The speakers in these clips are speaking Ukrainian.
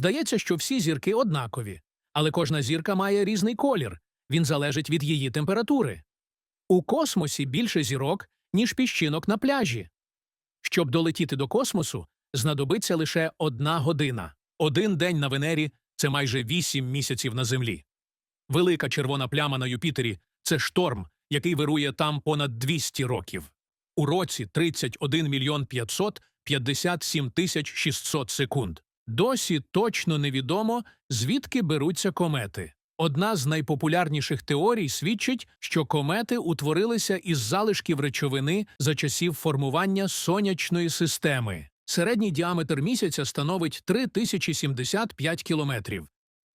Здається, що всі зірки однакові, але кожна зірка має різний колір, він залежить від її температури. У космосі більше зірок, ніж піщинок на пляжі. Щоб долетіти до космосу, знадобиться лише одна година. Один день на Венері це майже вісім місяців на Землі. Велика червона пляма на Юпітері це шторм, який вирує там понад 200 років. У році 31 мільйон 557 тисяч 600 секунд. Досі точно невідомо, звідки беруться комети. Одна з найпопулярніших теорій свідчить, що комети утворилися із залишків речовини за часів формування сонячної системи. Середній діаметр місяця становить 3075 кілометрів.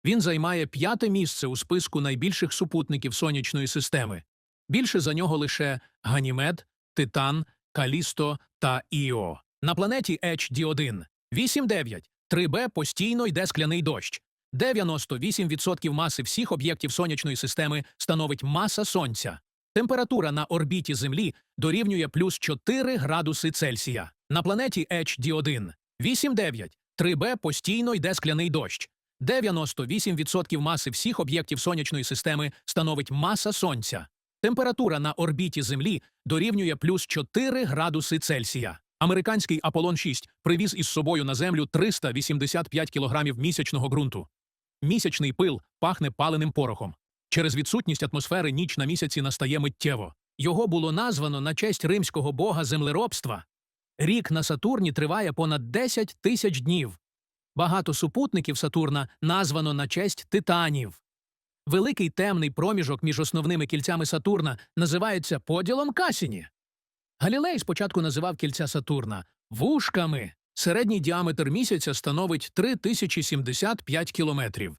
Він займає п'яте місце у списку найбільших супутників сонячної системи. Більше за нього лише Ганімед, Титан, Калісто та Іо. На планеті HD1 8-9 3Б постійно йде скляний дощ. 98% маси всіх об'єктів сонячної системи становить маса Сонця. Температура на орбіті Землі дорівнює плюс 4 градуси Цельсія. На планеті HD1 8-9 3Б постійно йде скляний дощ. 98% маси всіх об'єктів сонячної системи становить маса Сонця. Температура на орбіті Землі дорівнює плюс 4 градуси Цельсія. Американський Аполлон 6 привіз із собою на Землю 385 кілограмів місячного ґрунту. Місячний пил пахне паленим порохом. Через відсутність атмосфери ніч на місяці настає миттєво. Його було названо на честь римського бога землеробства. Рік на Сатурні триває понад 10 тисяч днів. Багато супутників Сатурна названо на честь титанів. Великий темний проміжок між основними кільцями Сатурна називається поділом Касіні. Галілей спочатку називав кільця Сатурна вушками. Середній діаметр місяця становить 3075 кілометрів.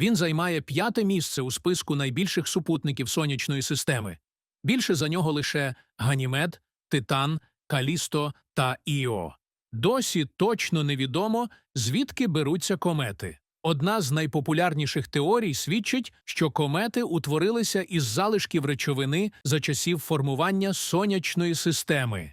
Він займає п'яте місце у списку найбільших супутників сонячної системи. Більше за нього лише Ганімед, Титан, Калісто та Іо. Досі точно невідомо, звідки беруться комети. Одна з найпопулярніших теорій свідчить, що комети утворилися із залишків речовини за часів формування сонячної системи.